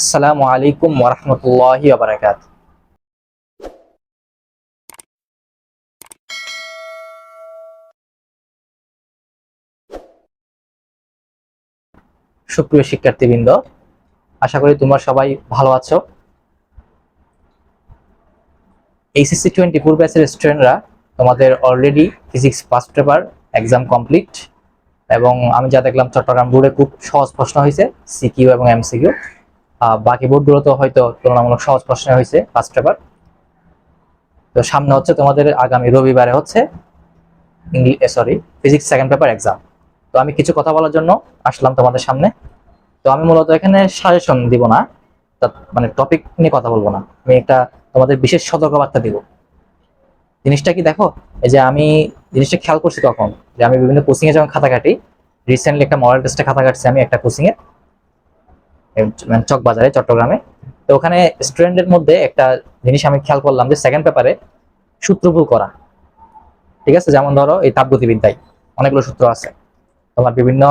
আসসালামু আলাইকুম ওরহমতুল্লাহি বারাকাত সুপ্রিয় শিক্ষার্থীবৃন্দ, আশা করি তোমরা সবাই ভালো আছো। এইচএসসি টোয়েন্টি ফোর ব্যাচের স্টুডেন্টরা তোমাদের already physics first paper exam complete এবং আমি যা দেখলাম চট্টগ্রাম বোর্ডে খুব সহজ প্রশ্ন হয়েছে সিকিউ এবং এমসিকিউ বাকি বোর্ডগুলো তো হয়তো তুলনামূলক সহজ প্রশ্ন হয়েছে ফার্স্ট পেপার তো সামনে হচ্ছে তোমাদের আগামী রবিবারে হচ্ছে English sorry physics second paper exam তো আমি কিছু কথা বলার জন্য আসলাম তোমাদের সামনে। তো আমি মূলত এখানে সাজেশন দিব না মানে টপিক নিয়ে কথা বলব না। আমি একটা তোমাদের বিশেষ সতর্কবার্তা দিব। জিনিসটা কি দেখো, এই যে আমি জিনিসটা খেয়াল করছি তখন যে আমি বিভিন্ন কোচিংয়ে যখন খাতা কাটি রিসেন্টলি একটা মডেল টেস্টে খাতা কাটছি আমি একটা কোচিং এ। মানে চক বাজারে চট্টগ্রামে। তো ওখানে স্টুডেন্টের মধ্যে একটা জিনিস আমি খেয়াল করলাম যে সেকেন্ড পেপারে সূত্র করা। ঠিক আছে? যেমন ধরো এই তাপগতিবিদ্যায় অনেকগুলো সূত্র আছে। তোমার বিভিন্ন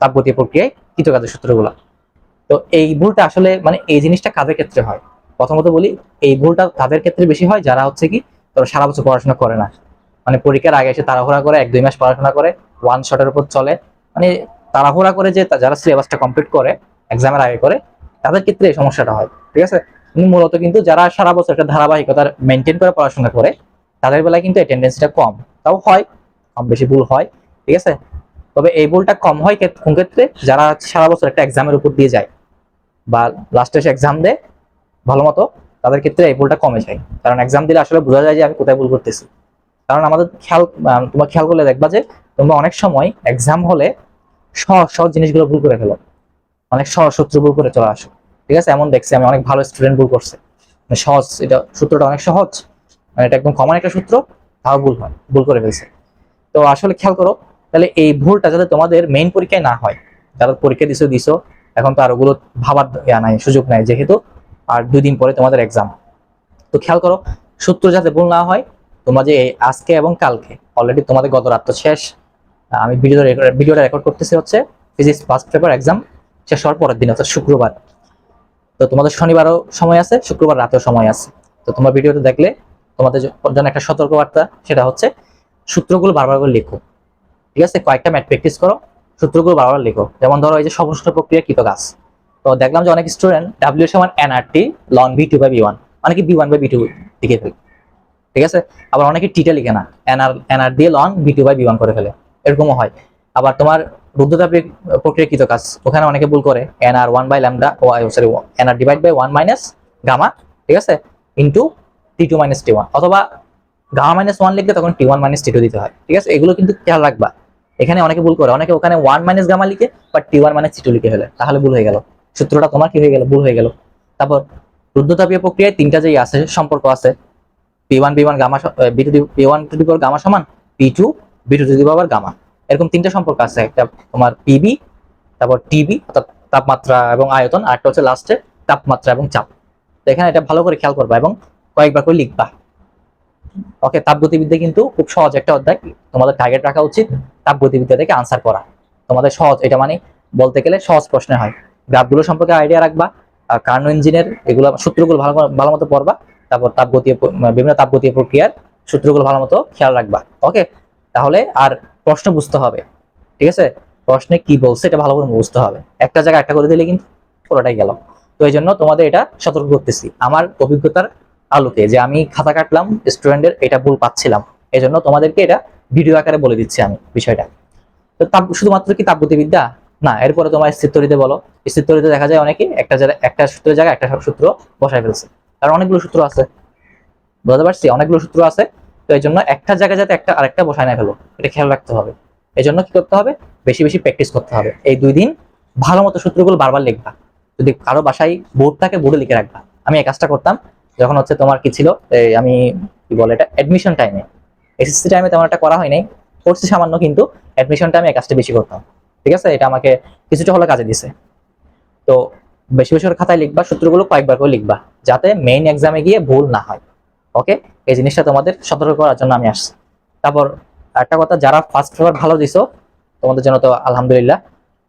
তাপগতি প্রক্রিয়ায় কিছু কৃতকাজের সূত্রগুলো। তো এই ভুলটা আসলে মানে এই জিনিসটা কাদের ক্ষেত্রে হয়? প্রথমত বলি, এই ভুলটা তাদের ক্ষেত্রে বেশি হয় যারা হচ্ছে কি ধরো সারা বছর পড়াশোনা করে না। মানে পরীক্ষার আগে এসে তাড়াহুড়া করে, এক, দুই মাস পড়াশোনা করে ওয়ান শটের উপর চলে। মানে তাড়াহুড়া করে যে যারা সিলেবাসটা কমপ্লিট করে এক্সামের আগে করে, তাদের ক্ষেত্রে এই সমস্যাটা হয়, ঠিক আছে? মূলত কিন্তু যারা সারা বছর একটা ধারাবাহিকতা মেনটেন করে পড়াশোনা করে, তাদের বেলায় কিন্তু এই টেন্ডেন্সিটা কম। তাও হয়, কম বেশি ভুল হয়, ঠিক আছে? তবে এই ভুলটা কম হয় কোন ক্ষেত্রে? যারা সারা বছর একটা এক্সামের উপর দিয়ে যায় বা লাস্টে এসে এক্সাম দেয়, ভালো মতো, তাদের ক্ষেত্রে এই ভুলটা কমে যায়। কারণ এক্সাম দিলে আসলে বোঝা যায় যে আমি কোথায় ভুল করতেছি। কারণ আমাদের খেয়াল তোমরা খেয়াল করলে দেখবা যে তোমরা অনেক সময় এক্সাম হলে সহজ সহজ জিনিসগুলো ভুল করে ফেলো। অনেক সহজ সূত্র ভুল করে চলে আসো। ঠিক আছে? এমন দেখছি আমি অনেক ভালো স্টুডেন্ট ভুল করছে। মানে সহজ, এটা সূত্রটা অনেক সহজ। মানে এটা একদম কমন একটা সূত্র, তাও ভুল হয়, ভুল করে ফেলছে। তো আসলে খেয়াল করো, তাহলে এই ভুলটা যাতে তোমাদের মেইন পরীক্ষায় না হয়, যারা পরীক্ষা দিছো দিছো, এখন তো আর ওগুলো ভাবার ইয়া নাই, সুযোগ নাই যেহেতু, আর দুই দিন পরে তোমাদের এক্সাম তো খেয়াল করো, সূত্র যাতে ভুল না হয়, তোমরা যে আজকে এবং কালকে অলরেডি তোমাদের গত রাত তো শেষ। আমি ভিডিও ভিডিওটা রেকর্ড করতেছি হচ্ছে ফিজিক্স ফার্স্ট পেপার এক্সাম শেষ হওয়ার পরের দিন অর্থাৎ শুক্রবার। তো তোমাদের শনিবারও সময় আছে, শুক্রবার রাতেও সময় আছে। তো তোমরা ভিডিওতে দেখলে তোমাদের জন্য একটা সতর্কবার্তা, সেটা হচ্ছে সূত্রগুলো বারবার করে লেখো। ঠিক আছে? কয়েকটা ম্যাথ প্র্যাকটিস করো, সূত্রগুলো বারবার লেখো। যেমন ধরো এই যে সমস্ত প্রক্রিয়া কৃত গাছ। তো দেখলাম যে অনেক স্টুডেন্ট ডাব্লিউ সমান NRT ln B two by B one অনেকে B one by B two লিখে ফেলে। ঠিক আছে? আবার অনেকে টিটা লিখে না। এনআর এনআর দিয়ে ln B two by B one করে ফেলে। এরকমও হয়। আবার তোমার রুদ্রতাপের প্রক্রিয়াকৃত কাজ। ওখানে অনেকে ভুল করে। N R one by lambda sorry N R divide by one minus gamma ঠিক আছে? Into T two minus T one অথবা গামা মাইনাস ওয়ান লিখলে তখন T one minus T two দিতে হয়। ঠিক আছে? এগুলো কিন্তু খেয়াল রাখবা। এখানে অনেকে ভুল করে। অনেকে ওখানে ওয়ান মাইনাস গামা লিখে বা T one minus T two লিখে ফেলে। তাহলে ভুল হয়ে গেল। সূত্রটা তোমার কি হয়ে গেল? ভুল হয়ে গেল। তারপর রুদ্রতাপীয় প্রক্রিয়ায় তিনটা যে আছে, সম্পর্ক আছে P one B one gamma B two P one to the gamma সমান P two B two the power gamma এরকম তিনটা সম্পর্ক আছে। একটা তোমার পিবি তারপর টিবি অর্থাৎ তাপমাত্রা এবং আয়তন, আর একটা হচ্ছে লাস্টে তাপমাত্রা এবং চাপ। তো এখানে এটা ভালো করে খেয়াল করবা এবং কয়েকবার করে লিখবা। ওকে তাপগতিবিদ্যা কিন্তু খুব সহজ একটা অধ্যায়। তোমাদের টার্গেট রাখা উচিত তাপগতিবিদ্যা থেকে আনসার করা। তোমাদের সহজ, এটা মানে বলতে গেলে সহজ প্রশ্নে হয়। গ্রাফগুলো সম্পর্কে আইডিয়া রাখবা আর কার্নো ইঞ্জিনের এগুলো সূত্রগুলো ভালো ভালো মতো পড়বা, তারপর তাপগতীয় বিভিন্ন তাপগতীয় প্রক্রিয়ার সূত্রগুলো ভালো মতো খেয়াল রাখবা। ওকে তাহলে আর প্রশ্ন বুঝতে হবে, ঠিক আছে? প্রশ্নে কি বলছে এটা ভালো করে বুঝতে হবে। একটা জায়গায় একটা করে দিলে কিন্তু পুরোটাই গেল। তো এই জন্য তোমাদের এটা সতর্ক করতেছি। আমার অভিজ্ঞতার আলোকে যে আমি খাতা কাটলাম স্টুডেন্টের এটা ভুল পাচ্ছিলাম। এই জন্য তোমাদেরকে এটা ভিডিও আকারে বলে দিচ্ছি আমি বিষয়টা। তো তাপ, শুধুমাত্র কি তাপগতিবিদ্যা? না, এরপরে তোমার স্থিরতরিতে বলো। স্থিরতরিতে দেখা যায় অনেকে একটা জায়গায়, একটা সূত্রের জায়গায় একটা সব সূত্র বসায় ফেলছে। কারণ অনেকগুলো সূত্র আছে। বুঝতে পারছি? অনেকগুলো সূত্র আছে। তো এই জন্য একটা জায়গায় যাতে একটা আরেকটা বসায় না ফেলো, এটা খেয়াল রাখতে হবে। এই জন্য কি করতে হবে? বেশি বেশি প্র্যাকটিস করতে হবে। এই দুই দিন ভালো মতো সূত্রগুলো বারবার লিখবা। যদি কারও বাসায় বোর্ড থাকে বোর্ডে লিখে রাখবা। আমি এই কাজটা করতাম, যখন হচ্ছে তোমার কি ছিল আমি কি বলে এটা অ্যাডমিশন টাইমে এসএসসি টাইমে তেমন একটা করা হয় নাই করছি সামান্য কিন্তু অ্যাডমিশন টাইমে এই কাজটা বেশি করতাম। ঠিক আছে? এটা আমাকে কিছুটা হলে কাজে দিছে। তো বেশি বেশি খাতায় লিখবা, সূত্রগুলো কয়েকবার করে লিখবা, যাতে মেইন এক্সামে গিয়ে ভুল না হয়। ওকে এই জিনিসটা তোমাদের সতর্ক করার জন্য আমি আসছি। তারপর একটা কথা, যারা ফার্স্ট পেপার ভালো দিছো, তোমাদের জন্য তো আলহামদুলিল্লাহ।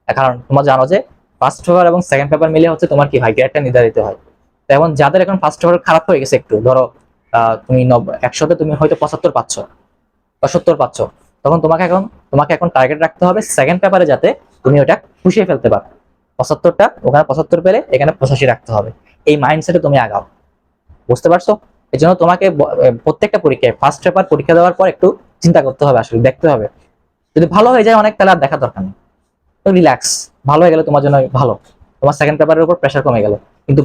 কারণ তোমরা জানো যে ফার্স্ট পেপার এবং সেকেন্ড পেপার মিলে হচ্ছে তোমার কি হয় গ্রেডটা নির্ধারিত হয়। তেমন যাদের এখন ফার্স্ট পেপার খারাপ হয়ে গেছে একটু, ধরো তুমি একশোতে তুমি হয়তো পঁচাত্তর পাচ্ছ বা সত্তর পাচ্ছ, তখন তোমাকে এখন তোমাকে এখন টার্গেট রাখতে হবে সেকেন্ড পেপারে যাতে তুমি ওটা পুষিয়ে ফেলতে পারো। পঁচাত্তরটা, ওখানে পঁচাত্তর পেলে এখানে পঁচাশি রাখতে হবে। এই মাইন্ডসেটে তুমি আগাও। বুঝতে পারছ? এই জন্য তোমাকে প্রত্যেকটা পরীক্ষায় ফার্স্ট পেপার পরীক্ষা দেওয়ার পর একটু চিন্তা করতে হবে আসলে, দেখতে হবে। যদি ভালো হয়ে যায় অনেক, তাহলে আর দেখার দরকার নেই। তো রিল্যাক্স ভালো হয়ে গেলে তোমার জন্য ভালো। তোমার সেকেন্ড পেপারের উপর প্রেশার কমে গেল। কিন্তু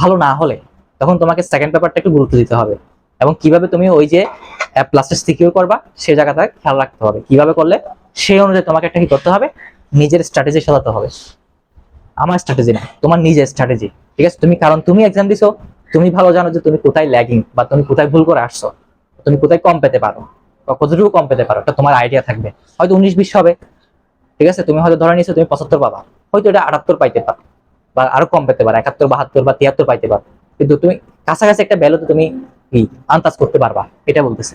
ভালো না হলে তখন তোমাকে সেকেন্ড পেপারটা একটু গুরুত্ব দিতে হবে। এবং কীভাবে তুমি ওই যে প্লাসটা সিকিউর করবা সেই জায়গাটা খেয়াল রাখতে হবে। কীভাবে করলে? সেই অনুযায়ী তোমাকে একটা কি করতে হবে? নিজের স্ট্র্যাটেজি সাজাতে হবে। আমার স্ট্র্যাটেজি না, তোমার নিজের স্ট্র্যাটেজি ঠিক আছে? তুমি, কারণ তুমি এক্সাম দিছো তুমি ভালো জানো যে তুমি কোথায় ল্যাগিং বা তুমি কোথায় ভুল করে আসছো, তুমি কোথায় কম পেতে পারো বা কতটুকু কম পেতে পারো তোমার আইডিয়া থাকবে। হয়তো উনিশ বিশ হবে, ঠিক আছে? তুমি হয়তো ধরে নিছো তুমি পঁচাত্তর পাবা, হয়তো এটা আটাত্তর পাইতে পারো বা আরও কম পেতে পারো, একাত্তর, বাহাত্তর বা তিয়াত্তর পাইতে পারো। কিন্তু তুমি কাছাকাছি একটা ভ্যালু তুমি কি আন্দাজ করতে পারবা, এটা বলতেছে।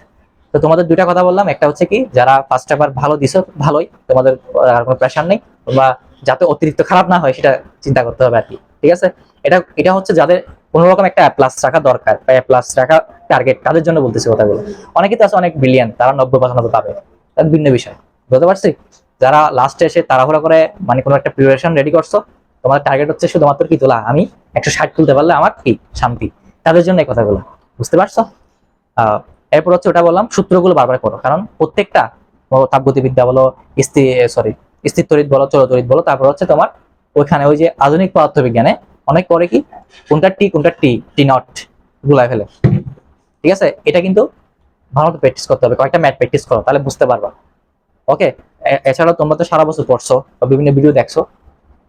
তো তোমাদের দুইটা কথা বললাম, একটা হচ্ছে কি, যারা ফার্স্ট পেপার ভালো দিছো, ভালোই, তোমাদের আর কোনো প্রেশার নেই বা যাতে অতিরিক্ত খারাপ না হয়, সেটা চিন্তা করতে হবে আর কি, ঠিক আছে? এটা এটা হচ্ছে যাদের কোনো রকম একটা প্লাস রাখা দরকার বা প্লাস রাখা টার্গেট তাদের জন্য বলতেছি কথাগুলো? অনেকে তো আছে অনেক বিলিয়ন তারা নব্বই পঁচানব্বই পাবে। তার ভিন্ন বিষয়। বুঝতে পারছি? যারা লাস্টে এসে তাড়াহুড়া করে মানে কোনো একটা প্রিপারেশন রেডি করছ তোমার টার্গেট হচ্ছে শুধুমাত্র কি তোলা? আমি একশো ষাট তুলতে পারলে আমার কি? শান্তি। তাদের জন্য এই কথাগুলো। বুঝতে পারছ? এরপর হচ্ছে ওটা বললাম, সূত্রগুলো বারবার করো। কারণ প্রত্যেকটা তাপগতিবিদ্যা বলো, স্থি সরি স্থিরতরিত বলো, চলতরিত বলো, তারপর হচ্ছে তোমার ওইখানে ওই যে আধুনিক পদার্থবিজ্ঞানে অনেক পরে কি? কোনটা টি কোনটা টি টি নট গুলাই ফেলে। ঠিক আছে? এটা কিন্তু ভালো মতো প্র্যাকটিস করতে হবে। কয়েকটা ম্যাথ প্র্যাকটিস করো, তাহলে বুঝতে পারবা। ওকে এছাড়াও তোমরা তো সারা বছর পড়ছো বা বিভিন্ন ভিডিও দেখছ।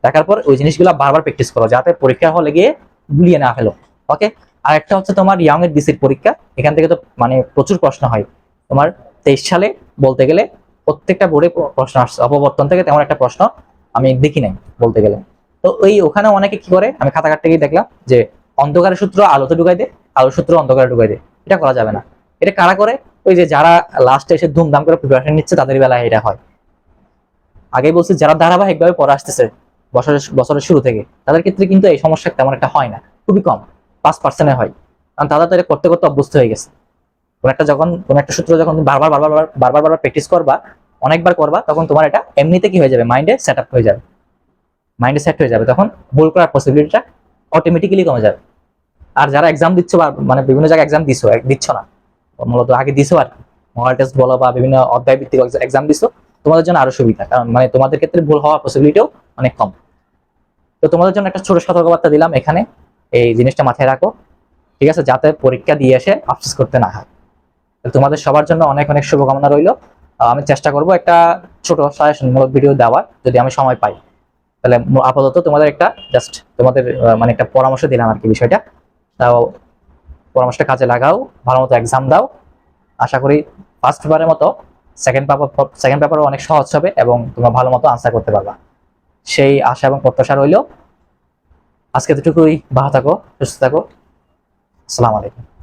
দেখার পর ওই জিনিসগুলো বারবার প্র্যাকটিস করো, যাতে পরীক্ষা হলে গিয়ে গুলিয়ে না ফেলো। ওকে আর একটা হচ্ছে তোমার ইয়াং এর ডিসির পরীক্ষা। এখান থেকে তো মানে প্রচুর প্রশ্ন হয়। তোমার তেইশ সালে বলতে গেলে প্রত্যেকটা বোর্ডে প্রশ্ন আসছে। অপবর্তন থেকে তেমন একটা প্রশ্ন আমি দেখি নাই বলতে গেলে। তো ওই ওখানে অনেকে কি করে? আমি খাতা কাটতে গিয়ে দেখলাম যে অন্ধকারের সূত্র আলোতে ঢুকাই দে আলোর সূত্র অন্ধকারে ঢুকাই দে এটা করা যাবে না। এটা কারা করে? ওই যে যারা লাস্টে এসে ধুমধাম করে প্রিপারেশন নিচ্ছে, তাদের বেলায় এটা হয়। আগেই বলছি, যারা ধারাবাহিকভাবে পড়ে আসতেছে বছরের বছরের শুরু থেকে, তাদের ক্ষেত্রে কিন্তু এই সমস্যা তেমন একটা হয় না। খুবই কম, পাঁচ পার্সেন্টে হয়। কারণ তারা তো এটা করতে করতে অভ্যস্ত হয়ে গেছে। কোন একটা যখন, কোনো একটা সূত্র যখন তুমি বারবার বারবার বারবার বারবার প্র্যাকটিস করবা, অনেকবার করবা, তখন তোমার এটা এমনিতে কি হয়ে যাবে? মাইন্ডে সেট আপ হয়ে যাবে। মাইন্ডে সেট হয়ে যাবে, তখন ভুল করার পসিবিলিটিটা অটোমেটিক্যালি কমে যাবে। আর যারা এক্সাম দিচ্ছ বা মানে বিভিন্ন জায়গায় এক্সাম দিছো দিচ্ছ না মূলত আগে দিছো আর মডেল টেস্ট বলো বা বিভিন্ন অধ্যায় ভিত্তিক এক্সাম দিছো, তোমাদের জন্য আরও সুবিধা, কারণ মানে তোমাদের ক্ষেত্রে ভুল হওয়ার পসিবিলিটিও অনেক কম। তো তোমাদের জন্য একটা ছোট সতর্কবার্তা দিলাম এখানে, এই জিনিসটা মাথায় রাখো, ঠিক আছে? যাতে পরীক্ষা দিয়ে এসে আফসোস করতে না হয়। তোমাদের সবার জন্য অনেক অনেক শুভকামনা রইল। আমি চেষ্টা করব একটা ছোট সাজেশনমূলক ভিডিও দেওয়ার, যদি আমি সময় পাই। তাহলে আপাতত তোমাদের একটা জাস্ট তোমাদের মানে একটা পরামর্শ দিলাম আর কি বিষয়টা। তাও পরামর্শটা কাজে লাগাও, ভালো মতো এক্সাম দাও। আশা করি ফার্স্ট পেপারের মতো সেকেন্ড পেপার সেকেন্ড পেপারও অনেক সহজ হবে এবং তোমরা ভালো মতো আনসার করতে পারবা। সেই আশা এবং প্রত্যাশা রইল। আজকে এতটুকুই, ভালো থাকো, সুস্থ থাকো। আসসালামু আলাইকুম।